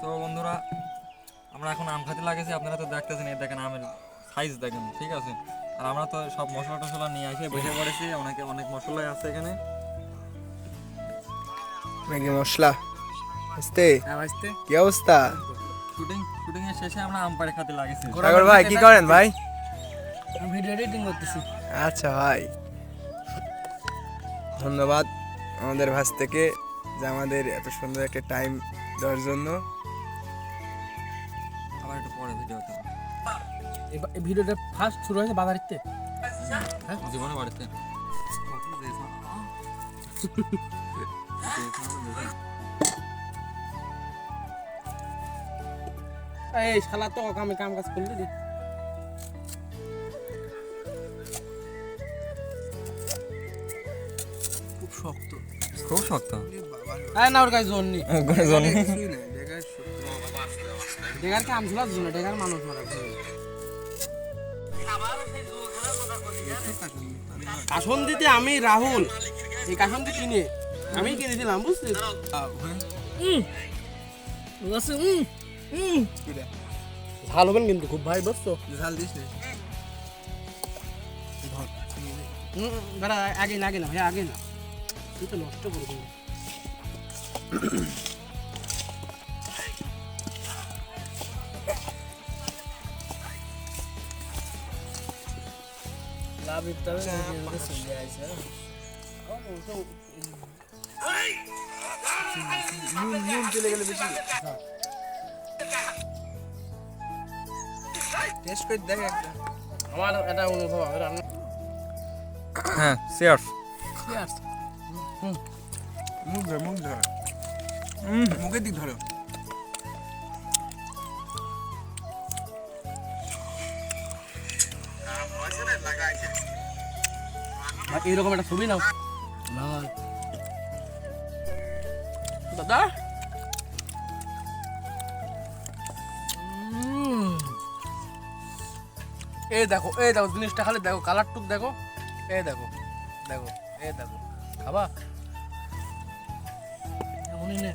তো বন্ধুরা আমরা এখন আম খাতে লাগেছি। আপনারা তো দেখতেছেন এই দেখেন আমের সাইজ দেখেন ঠিক আছে? আর আমরা তো সব মশলা টশলা নিয়ে এসে বসে পড়েছি। অনেকে অনেক মশলাই আছে এখানে। ম্যাগি মশলা। বুঝতে হ্যাঁ ভাইস্তে কি অবস্থা? শুটিং শুটিং এর শেষে আমরা আম পাড়ে খাতে লাগেছি। সাগর ভাই কি করেন ভাই? ভিডিও এডিটিং করতেছি। আচ্ছা ভাই। ধন্যবাদ আমাদের ভাস থেকে যে আমাদের এত সুন্দর একটা টাইম দেওয়ার জন্য। আবার একটু পরে ভিডিও এই ভিডিওটা ফার্স্ট শুরু হয়েছে বাজারিতে। জীবনে বাড়িতে। এই শালা তো আমি কাম কাজ করলি রে। খুব শক্ত। খুব শক্ত? আরে না ওর কাছে জোন নি জনি ডেগার কাম ছিল জোন ডেগার মানুষ মারা কাশন দিতে আমি রাহুল। এই কাশন দি কিনে। আমি কিনেছিলাম বুঝছিস ঝাল হবেন কিন্তু খুব ভাই বুঝছ? ঝাল দিস না। আগে না আগে না ভাই আগে না। তুই তো নষ্ট করে লাভ চলে আইছে নুন চলে গেলে বেশি টেস্ট করে দেখ একটা আমার এটা অনুভব হবে রান্না হ্যাঁ চেয়ার্স মুখ ধর মুখ ধর মুখের দিক ধরো। এইরকম একটা ছবি নাও। না দাদা। এই দেখো এই দেখো জিনিসটা খালি দেখো কালার টুক দেখো। এই দেখো দেখো এই দেখো। খাবা? এমনই নে